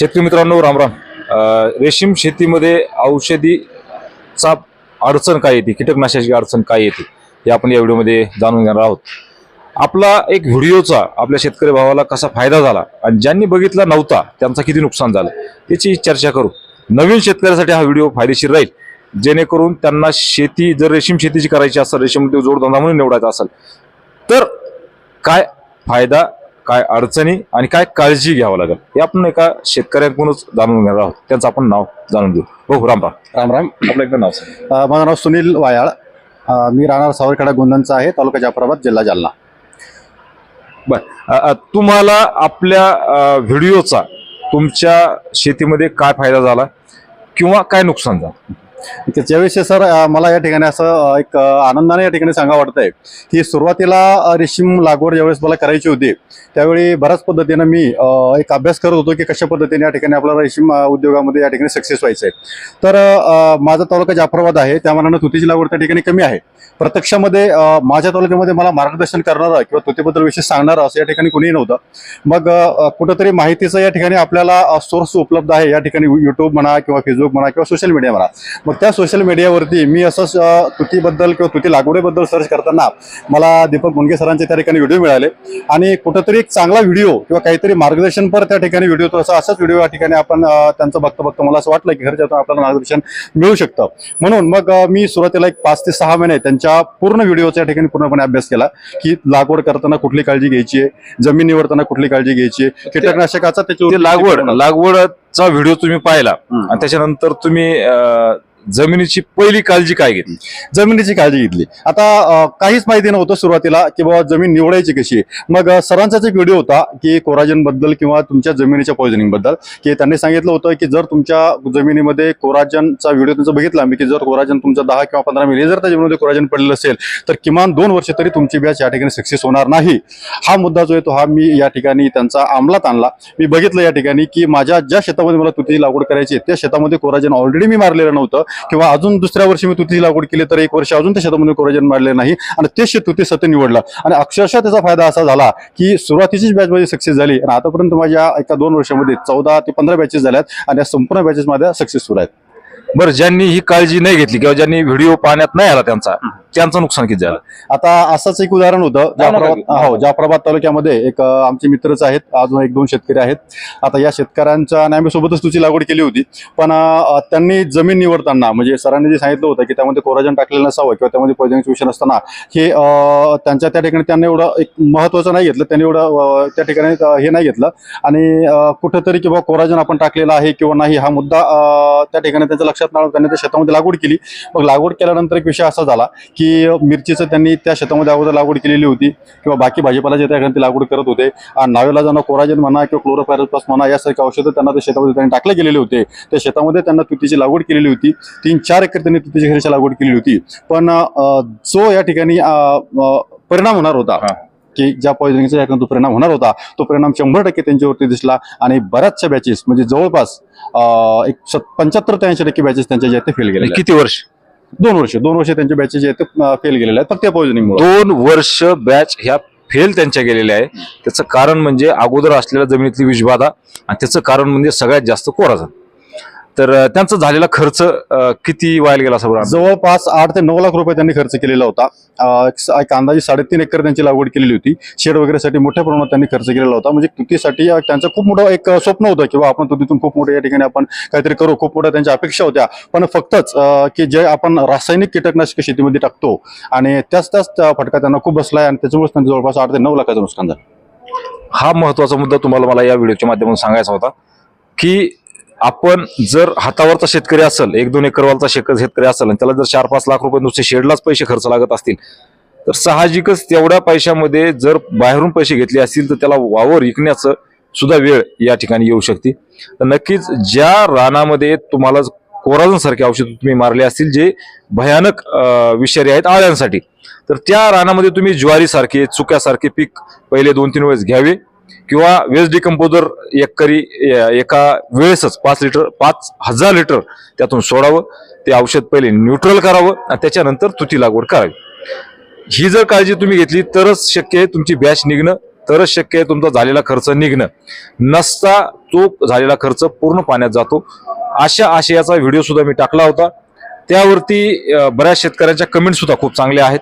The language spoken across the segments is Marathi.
शेतकरी मित्रांनो रामराम राम. रेशीम शेतीमध्ये औषधीचा अडचण काय येते? कीटकनाशकाची अडचण काय येते? हे आपण या व्हिडिओमध्ये जाणून घेणार आहोत. आपला एक व्हिडिओचा आपल्या शेतकरी भावाला कसा फायदा झाला आणि ज्यांनी बघितला नव्हता त्यांचा किती नुकसान झालं याची चर्चा करू. नवीन शेतकऱ्यासाठी हा व्हिडिओ फायदेशीर राहील. जेणेकरून त्यांना शेती जर रेशीम शेतीची करायची असेल रेशीम उद्योग जोडधंदा म्हणून निवडायचा असेल तर काय फायदा काय अडचणी आणि काय काळजी घ्यावं लागेल हे आपण एका शेतकऱ्यांकडूनच जाणून घेणार आहोत. त्यांचं आपण नाव जाणून घेऊ. हो राम राम राम. राम आपलं एकदा नाव सांगा. अ, माझं नाव सुनील वायाळ. अ, मी राहणार सावरखेडा गोंदनचा आहे तालुका जाफराबाद जिल्हा जालना. बर. अ, अ, तुम्हाला आपल्या अ, व्हिडिओचा तुमच्या शेतीमध्ये काय फायदा झाला किंवा काय नुकसान झालं? त्याच्याविषयी सर मला या ठिकाणी असं एक आनंदाने या ठिकाणी सांगा वाटतंय. की सुरुवातीला रेशीम लागवड ज्यावेळेस मला करायची होती त्यावेळी बऱ्याच पद्धतीनं मी एक अभ्यास करत होतो की कशा पद्धतीने या ठिकाणी आपल्याला रेशीम उद्योगामध्ये या ठिकाणी सक्सेस व्हायचं आहे तर माझा तालुका जाफराबाद आहे त्या मानानं तुतीची लागवड त्या ठिकाणी कमी आहे. प्रत्यक्षामध्ये माझ्या तालुक्यामध्ये मला मार्गदर्शन करणारं किंवा तुतीबद्दल विशेष सांगणारं असं या ठिकाणी कुणीही नव्हतं. मग कुठंतरी माहितीचं या ठिकाणी आपल्याला सोर्स उपलब्ध आहे या ठिकाणी युट्यूब म्हणा किंवा फेसबुक म्हणा किंवा सोशल मीडिया म्हणा. मग त्या सोशल मीडियावरती मी असंच तुतीबद्दल किंवा तुती लागवडीबद्दल सर्च करताना मला दीपक मुनगे सरांचे त्या ठिकाणी व्हिडिओ मिळाले. आणि कुठंतरी एक चांगला व्हिडिओ किंवा काहीतरी मार्गदर्शनपर त्या ठिकाणी व्हिडिओ तो असा असाच व्हिडिओ या ठिकाणी आपण त्यांचं बघता बघता मला असं वाटलं की खरंच यातून आपल्याला मार्गदर्शन मिळू शकतं. म्हणून मग मी सुरुवातीला एक पाच ते सहा महिने त्यांच्या पूर्ण व्हिडिओचा या ठिकाणी पूर्णपणे अभ्यास केला की लागवड करताना कुठली काळजी घ्यायची आहे जमीन निवडताना कुठली काळजी घ्यायची आहे कीटकनाशकाचा त्याच्यावर ते लागवड लागवडचा व्हिडिओ तुम्ही पाहिला. आणि त्याच्यानंतर तुम्ही जमिनीची पहिली काळजी काय घेतली? जमिनीची काळजी घेतली. आता काहीच माहिती नव्हतं सुरुवातीला की बाबा जमीन निवडायची कशी. मग सरांचाच एक व्हिडिओ होता की कोराजनबद्दल किंवा तुमच्या जमिनीच्या पॉइझनिंगबद्दल की त्यांनी सांगितलं होतं की जर तुमच्या जमिनीमध्ये कोराजनचा व्हिडिओ त्यांचा बघितला मी की जर कोराजन तुमचं दहा किंवा पंधरा मिली जर त्या जमिनीमध्ये कोराजन पडलेलं असेल तर किमान दोन वर्ष तरी तुमची बॅच या ठिकाणी सक्सेस होणार नाही. हा मुद्दा जो आहे तो हा मी या ठिकाणी त्यांचा अंमलात आणला. मी बघितलं या ठिकाणी की माझ्या ज्या शेतामध्ये मला तुतीची लागवड करायची आहे, त्या शेतामध्ये कोराजन ऑलरेडी मी मारलेलं नव्हतं. किंवा अजून दुसऱ्या वर्षी मी तुतीची लागवड केली तर एक वर्ष अजून त्या शेतामध्ये कोराजन मारले नाही. आणि ते शेत तुती सत्य निवडलं. आणि अक्षरशः त्याचा फायदा असा झाला की सुरुवातीचीच बॅच माझी सक्सेस झाली आणि आतापर्यंत माझ्या एका दोन वर्षामध्ये चौदा ते पंधरा बॅचेस झाल्यात आणि या संपूर्ण बॅचेस माझ्या सक्सेसफुल आहेत. बरं ज्यांनी ही काळजी नाही घेतली किंवा ज्यांनी व्हिडिओ पाहण्यात नाही आला त्यांचा त्यांचं नुकसान किती झालं आता असंच एक उदाहरण होतं जाफराबाद. हो जाफराबाद तालुक्यामध्ये एक आमचे मित्रच आहेत अजून एक दोन शेतकरी आहेत आता या शेतकऱ्यांच्या आम्ही सोबतच तुझी लागवड केली होती पण त्यांनी जमीन निवडताना म्हणजे सरांनी जे सांगितलं होतं की त्यामध्ये कोराजन टाकलेलं नसावं किंवा त्यामध्ये पॉयझनिंग सोल्युशन असताना हे त्यांच्या त्या ठिकाणी त्यांनी एवढं एक महत्वाचं नाही घेतलं त्यांनी एवढं त्या ठिकाणी हे नाही घेतलं आणि कुठंतरी किंवा कोराजन आपण टाकलेलं आहे किंवा नाही हा मुद्दा त्या ठिकाणी त्यांच्या लक्षात न आला. त्यांनी त्या शेतामध्ये लागवड केली मग लागवड केल्यानंतर एक विषय असा झाला की मिरचीचं त्यांनी त्या शेतामध्ये अगोदर लागवड केलेली होती किंवा बाकी भाजीपाल्याच्या त्या ते लागवड करत होते. आणि नावेला जाणं कोराजन म्हणा किंवा क्लोरोपायरपास म्हणा यासारखी औषधं त्यांना त्या शेतामध्ये त्यांनी टाकले गेलेले होते. त्या शेतामध्ये त्यांना तुतीची लागवड केलेली होती. तीन चार एकर त्यांनी तुतीची घरीची लागवड केलेली होती. पण जो या ठिकाणी परिणाम होणार होता. की ज्या पॉइझनिंगचा या ठिकाणी तो परिणाम होणार होता तो परिणाम शंभर टक्के त्यांच्यावरती दिसला आणि बऱ्याचशा बॅचेस म्हणजे जवळपास एक पंच्याहत्तर ते ऐंशी टक्के बॅचेस त्यांच्या ज्या ते फेल गेले किती वर्ष? दोन वर्ष दोन वर्ष त्यांच्या बॅचेस जे आहेत ते फेल गेलेले आहेत. फक्त त्या पॉइझनिंग दोन वर्ष बॅच ह्या फेल त्यांच्या गेलेल्या आहे त्याचं कारण म्हणजे अगोदर असलेल्या जमिनीतली विषबाधा आणि त्याचं कारण म्हणजे सगळ्यात जास्त कोराझन. तर त्यांचा झालेला खर्च किती व्हायला गेला असं बरं? जवळपास आठ ते नऊ लाख रुपये त्यांनी खर्च केलेला होता. एक अंदाजे साडेतीन एकर त्यांची लागवड केलेली होती. शेड वगैरेसाठी मोठ्या प्रमाणात त्यांनी खर्च केलेला होता. म्हणजे तुतीसाठी त्यांचं खूप मोठं एक स्वप्न होतं किंवा आपण तुतीतून खूप मोठं या ठिकाणी आपण काहीतरी करू. खूप मोठ्या त्यांच्या अपेक्षा होत्या. पण फक्तच की जे आपण रासायनिक कीटकनाशक शेतीमध्ये टाकतो आणि त्याच त्याच त्या फटका त्यांना खूप बसलाय आणि त्याच्यामुळे त्यांचं जवळपास आठ ते नऊ लाखाचं नुकसान झालं. हा महत्त्वाचा मुद्दा तुम्हाला मला या व्हिडिओच्या माध्यमातून सांगायचा होता की आपण जर हातावरचा शेतकरी असेल एक दोन एकरवालचा शेक- शेतकरी असेल आणि त्याला जर चार पाच लाख रुपये नुसते शेडलाच पैसे खर्च लागत असतील तर साहजिकच तेवढ्या पैशामध्ये जर बाहेरून पैसे घेतले असतील तर त्याला वावर विकण्याचं सुद्धा वेळ या ठिकाणी येऊ शकते. तर नक्कीच ज्या रानामध्ये तुम्हाला कोराजन सारखे औषध तुम्ही मारले असतील जे भयानक विषारी आहेत आळ्यांसाठी तर त्या रानामध्ये तुम्ही ज्वारीसारखे चुक्यासारखे पीक पहिले दोन तीन वेळेस घ्यावे. किंवा वेस्ट डिकम्पोजर एक करी एका वेळेसच पाच लिटर पाच हजार लिटर त्यातून सोडावं. ते औषध पहिले न्यूट्रल करावं आणि त्याच्यानंतर तुती लागवड करावी. ही जर काळजी तुम्ही घेतली तरच शक्य आहे तुमची बॅच निघणं तरच शक्य आहे तुमचा झालेला खर्च निघणं. नसता तो झालेला खर्च पूर्ण पाण्यात जातो. अशा आशयाचा व्हिडिओ सुद्धा मी टाकला होता. त्यावरती बऱ्याच शेतकऱ्यांच्या कमेंट सुद्धा खूप चांगल्या आहेत.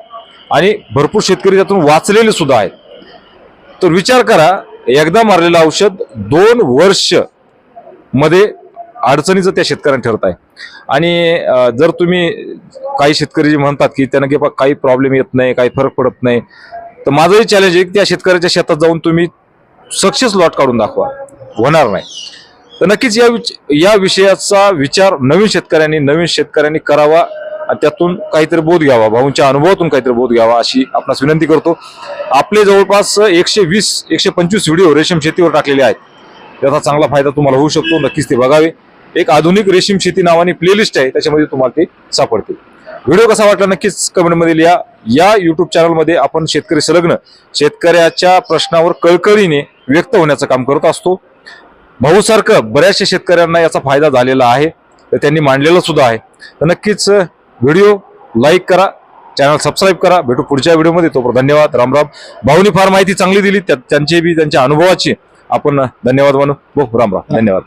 आणि भरपूर शेतकरी त्यातून वाचलेले सुद्धा आहेत. तर विचार करा एकदा मारलेलं औषध दोन वर्षमध्ये अडचणीचं त्या शेतकऱ्यांना ठरत आहे. आणि जर तुम्ही काही शेतकरी जे म्हणतात की त्यांना की बा काही प्रॉब्लेम येत नाही काही फरक पडत नाही तर माझंही चॅलेंज आहे की त्या शेतकऱ्याच्या शेतात जाऊन तुम्ही सक्सेस लॉट काढून दाखवा. होणार नाही. तर नक्कीच या विच या विषयाचा विचार नवीन शेतकऱ्यांनी नवीन शेतकऱ्यांनी करावा. आणि त्यातून काहीतरी बोध घ्यावा भाऊंच्या अनुभवातून काहीतरी बोध घ्यावा अशी आपणास विनंती करतो. आपले जवळपास एकशे वीस एकशे पंचवीस व्हिडिओ रेशीम शेतीवर टाकलेले आहेत. त्याचा चांगला फायदा तुम्हाला होऊ शकतो नक्कीच ते बघावे. एक आधुनिक रेशीम शेती नावाने प्लेलिस्ट आहे त्याच्यामध्ये तुम्हाला ते सापडतील. व्हिडिओ कसा वाटला नक्कीच कमेंटमध्ये लिहा. या युट्यूब चॅनलमध्ये आपण शेतकरी संलग्न शेतकऱ्याच्या प्रश्नावर कळकळीने व्यक्त होण्याचं काम करत असतो. भाऊसारखं बऱ्याचशा शेतकऱ्यांना याचा फायदा झालेला आहे तर त्यांनी मांडलेला सुद्धा आहे. तर नक्कीच व्हिडिओ लाईक करा चॅनल सबस्क्राईब करा. भेटू पुढच्या व्हिडिओमध्ये. तोपर्यंत धन्यवाद. राम राम. भाऊनी फार माहिती चांगली दिली. त्या- त्यांची बी त्यांच्या अनुभवाची आपण धन्यवाद मानू. हो राम राम. धन्यवाद.